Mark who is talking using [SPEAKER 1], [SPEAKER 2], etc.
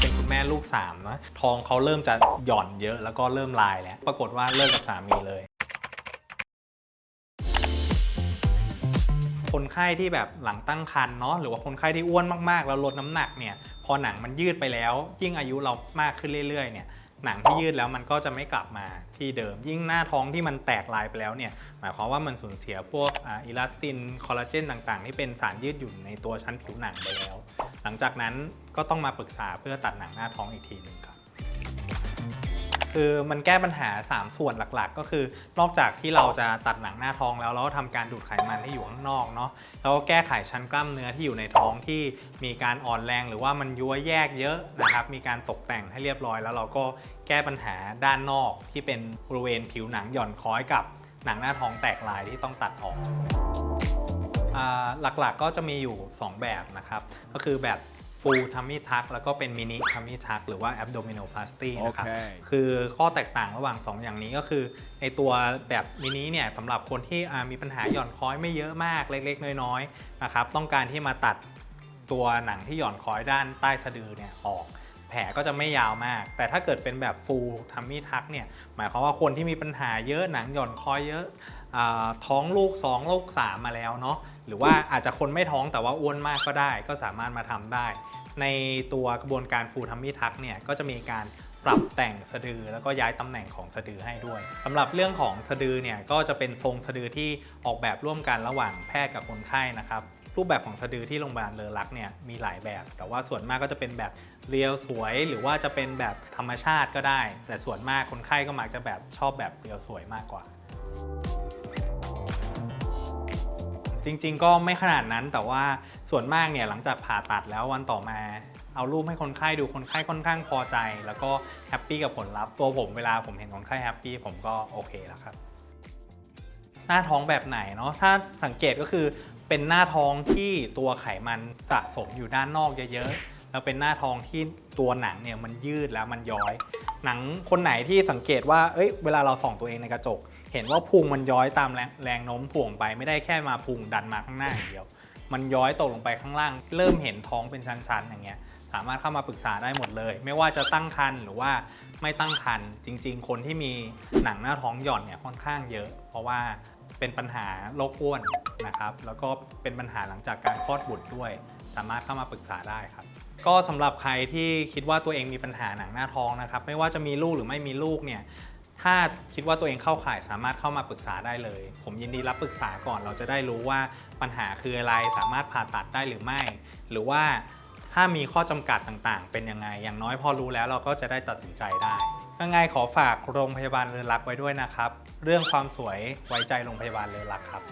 [SPEAKER 1] เป็นคุณแม่ลูกสามนะท้องเขาเริ่มจะหย่อนเยอะแล้วก็เริ่มลายแล้ว ปรากฏว่าเลิกกับสามีเลย คนไข้ที่แบบหลังตั้งครรภ์เนาะหรือว่าคนไข้ที่อ้วนมากๆ แล้วลดน้ำหนักเนี่ย พอหนังมันยืดไปแล้ว ยิ่งอายุเรามากขึ้นเรื่อยๆเนี่ย หนังที่ยืดแล้วมันก็จะไม่กลับมาที่เดิม ยิ่งหน้าท้องที่มันแตกลายไปแล้วเนี่ย หมายความว่ามันสูญเสียพวกอิลาสติน คอลลาเจนต่างๆ ที่เป็นสารยืดหยุ่นในตัวชั้นผิวหนังไปแล้ว หลังจากนั้นก็ต้องมาปรึกษาเพื่อตัดหนังหน้าท้องอีกทีหนึ่งครับ คือมันแก้ปัญหา 3 ส่วนหลักๆ ก็คือ นอกจากที่เราจะตัดหนังหน้าท้องแล้วเราก็ทำการดูดไขมันที่อยู่ข้างนอกเนาะแล้วก็แก้ไขชั้นกล้ามเนื้อที่อยู่ในท้องที่มีการอ่อนแรงหรือว่ามันย้วยแยกเยอะนะครับมีการตกแต่งให้เรียบร้อย แล้วเราก็แก้ปัญหาด้านนอกที่เป็นบริเวณผิวหนังหย่อนคล้อยกับหนังหน้าท้องแตกลายที่ต้องตัดออกหลักๆก็จะมีอยู่ 2 แบบนะครับ ก็คือแบบ full tummy tuck แล้วก็เป็น mini tummy tuck หรือว่า abdominoplasty นะครับ
[SPEAKER 2] โอเค
[SPEAKER 1] คือข้อแตกต่างระหว่าง 2 อย่างนี้ก็คือในตัวแบบมินิเนี่ยสำหรับคนที่อ่ามีปัญหาหย่อนคล้อยไม่เยอะมากเล็ก ๆ น้อยๆนะครับต้องการที่มาตัดตัวหนังที่หย่อนคล้อยด้านใต้สะดือเนี่ยออก แผลก็จะไม่ยาวมาก แต่ถ้าเกิดเป็นแบบ full tummy tuck เนี่ย หมายความว่าคนที่มีปัญหาเยอะหนังหย่อนคล้อยเยอะอท้องลูก 2 ลูก 3 มาแล้วเนาะ หรือว่าอาจจะคนไม่ท้องแต่ว่าอ้วนมากก็ได้ ก็สามารถมาทำได้ ในตัวกระบวนการ full tummy tuck เนี่ย ก็จะมีการปรับแต่งสะดือแล้วก็ย้ายตำแหน่งของสะดือให้ด้วยสำหรับเรื่องของสะดือเนี่ยก็จะเป็นทรงสะดือที่ออกแบบร่วมกันระหว่างแพทย์กับคนไข้นะครับ รูปแบบของสะดือที่โรงพยาบาลเลอรักเนี่ยมีหลายแบบ แต่ว่าส่วนมากก็จะเป็นแบบเรียวสวย หรือว่าจะเป็นแบบธรรมชาติก็ได้ แต่ส่วนมากคนไข้ก็มักจะแบบชอบแบบเรียวสวยมากกว่า จริงๆ ก็ไม่ขนาดนั้นแต่ว่าส่วนมากเนี่ยหลังจากผ่าตัดแล้ววันต่อมาเอารูปให้คนไข้ดูคนไข้ค่อนข้างพอใจ แล้วก็แฮปปี้กับผลลัพธ์ตัวผมเวลาผมเห็นคนไข้แฮปปี้ผมก็โอเคแล้วครับหน้าท้องแบบไหนเนาะถ้าสังเกตก็คือ เป็นหน้าท้องที่ตัวไขมันสะสมอยู่ด้านนอกเยอะๆ แล้วเป็นหน้าท้องที่ตัวหนังเนี่ยมันยืดแล้วมันย้อย หนังคนไหนที่สังเกตว่า เอ้ย เวลาเราส่องตัวเองในกระจก เห็นว่าพุงมันย้อยตามแรงแรงโน้มถ่วงไป ไม่ได้แค่มาพุงดันมาข้างหน้าอย่างเดียว มันย้อยตกลงไปข้างล่าง เริ่มเห็นท้องเป็นชั้นๆอย่างเงี้ย สามารถเข้ามาปรึกษาได้หมดเลย ไม่ว่าจะตั้งครรภ์หรือว่าไม่ตั้งครรภ์จริง ๆ คนที่มีหนังหน้าท้องหย่อนเนี่ยค่อนข้างเยอะ เพราะว่าเป็นปัญหาโรคอ้วนนะครับ แล้วก็เป็นปัญหาหลังจากการคลอดบุตรด้วย สามารถเข้ามาปรึกษาได้ครับ ก็สำหรับใครที่คิดว่าตัวเองมีปัญหาหนังหน้าท้องนะครับ ไม่ว่าจะมีลูกหรือไม่มีลูกเนี่ยถ้าคิดว่าตัวเองเข้าข่ายสามารถเข้ามาปรึกษาได้เลย ผมยินดีรับปรึกษาก่อนเราจะได้รู้ว่าปัญหาคืออะไรสามารถผ่าตัดได้หรือไม่ หรือว่า ถ้ามีข้อจำกัดต่างๆ เป็นยังไง อย่างน้อยพอรู้แล้วเราก็จะได้ตัดสินใจได้ยังไงขอฝากโรงพยาบาลเรือรักไว้ด้วยนะครับ เรื่องความสวยไว้ใจโรงพยาบาลเรือรักครับ